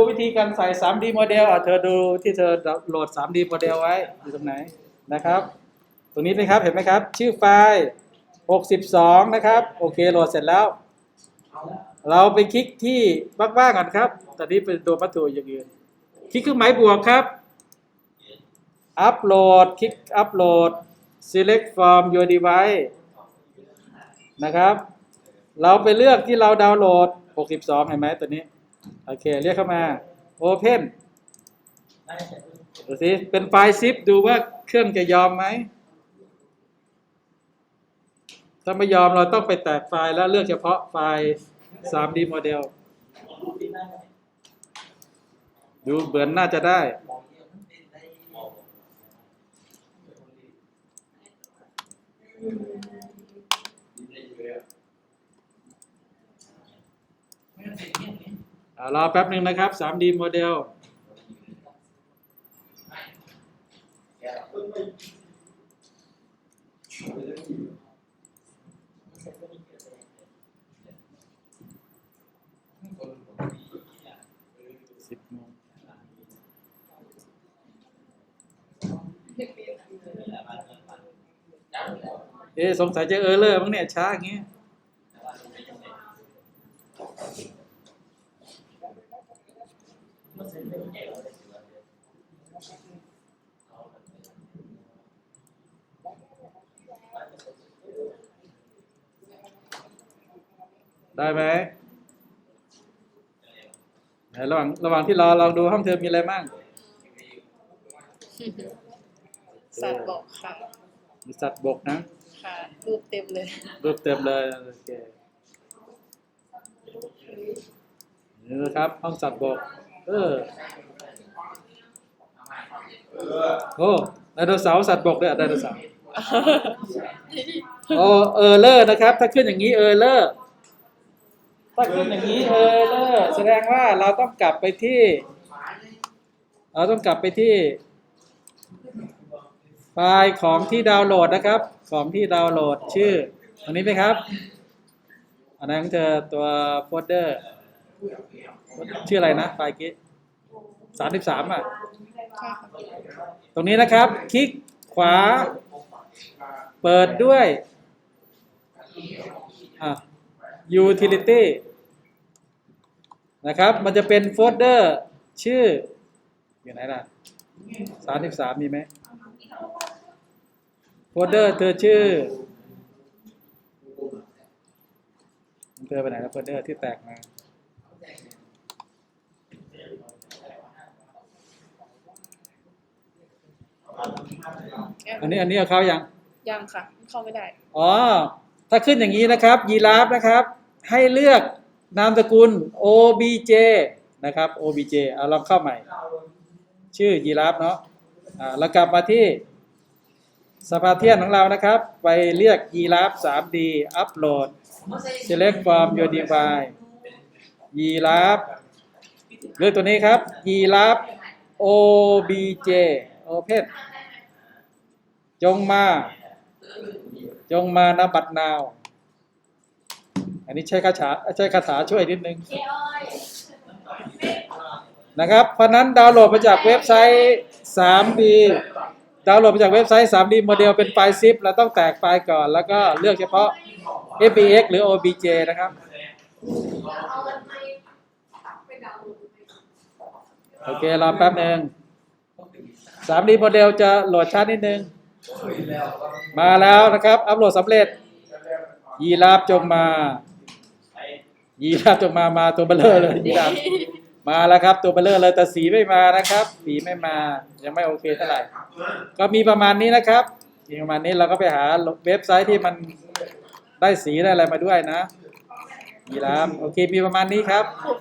ดูวิธีการใส่ 3D โมเดลอะเธอดูที่เธอโหลด 3D โมเดลไว้อยู่ตรงไหนนะครับ ตรงนี้นะครับเห็นไหมครับ ชื่อไฟล์ 62 นะครับ โอเคโหลดเสร็จแล้ว เราไปคลิกที่บ้างๆก่อนครับ ตอนนี้เป็นตัววัตถุอย่างอื่นคลิกเครื่องหมายบวกครับ อัปโหลด คลิกอัปโหลด select from your device นะครับ เราไปเลือกที่เราดาวน์โหลด 62 เห็นไหมตัวนี้ โอเค เรียกเข้ามา Open ดูสิเป็นไฟล์ซิปดูว่าเครื่องจะยอมไหม ถ้าไม่ยอมเราต้องไปแตกไฟล์แล้วเลือกเฉพาะไฟล์ 3D โมเดล ดูเหมือนน่าจะได้ รอแป๊บหนึ่งนะครับ 3D โมเดลสิบโมงเอ๊สงสัยจะเออเลอร์มั้งเนี่ยช้าอย่างเงี้ย ได้ไหมไหนระหว่างระหว่างที่รอลองดูห้องเธอมีอะไรบ้างสัตว์บอกค่ะมีสัตว์บกนะ ค่ะ รูปเต็มเลย รูปเต็มเลยโอเคนี่นะครับ ห้องสัตว์บก เออโอ้ไดโนเสาร์สัตว์บกด้วยอะไดโนเสาร์โอ้เออเลอร์นะครับ ถ้าขึ้นอย่างนี้เออเลอร์ถ้าขึ้นอย่างนี้เออเลอร์แสดงว่าเราต้องกลับไปที่ เราต้องกลับไปที่ไฟล์ของที่ดาวน์โหลดนะครับ ของที่ดาวน์โหลดชื่อตรงนี้ไหมครับ อันนั้นของเธอตัวโฟลเดอร์ ชื่ออะไรนะไฟกี้สามสิบสามอะ ตรงนี้นะครับ คลิกขวา เปิดด้วยอะ utility นะครับ มันจะเป็นโฟลเดอร์ชื่อ อยู่ไหนล่ะสามสิบสามมีไหมโฟลเดอร์เธอชื่อ เธอไปไหนแล้วโฟลเดอร์ที่แตกมา อันนี้อันนี้เอาเข้ายังยังค่ะ เข้าไม่ได้ อ๋อ ถ้าขึ้นอย่างนี้นะครับ ยีราฟนะครับ ให้เลือกนามสกุล obj นะครับ obj เอาลองเข้าใหม่ ชื่อยีราฟเนาะอ่าแล้วกลับมาที่สภาเทียนของเรานะครับ ไปเรียกยีราฟ 3D อัปโหลด select from your device ยีราฟเลือกตัวนี้ครับ ยีราฟ obj open จงมา จงมานาบัดนาว อันนี้ใช้คาถาใช้คาถาช่วยนิดนึงนะครับ เพราะฉะนั้นดาวน์โหลดมาจากเว็บไซต์ 3D ดาวน์โหลดมาจากเว็บไซต์ 3D โมเดลเป็นไฟล์ซิปเราต้องแตกไฟล์ก่อน แล้วก็เลือกเฉพาะ FBX หรือ OBJ นะครับโอเครอแป๊บหนึ่ง 3D โมเดลจะโหลดช้านิดนึง มาแล้วนะครับ อัปโหลดสำเร็จ ยีราฟจงมา ยีราฟจงมามาตัวเบลเลอร์เลยยีราฟมาแล้วครับ ตัวเบลเลอร์เลยแต่สีไม่มานะครับ สีไม่มายังไม่โอเคเท่าไหร่ ก็มีประมาณนี้นะครับมีประมาณนี้เราก็ไปหาเว็บไซต์ที่มันได้สีได้อะไรมาด้วยนะยีราฟโอเคมีประมาณนี้ครับ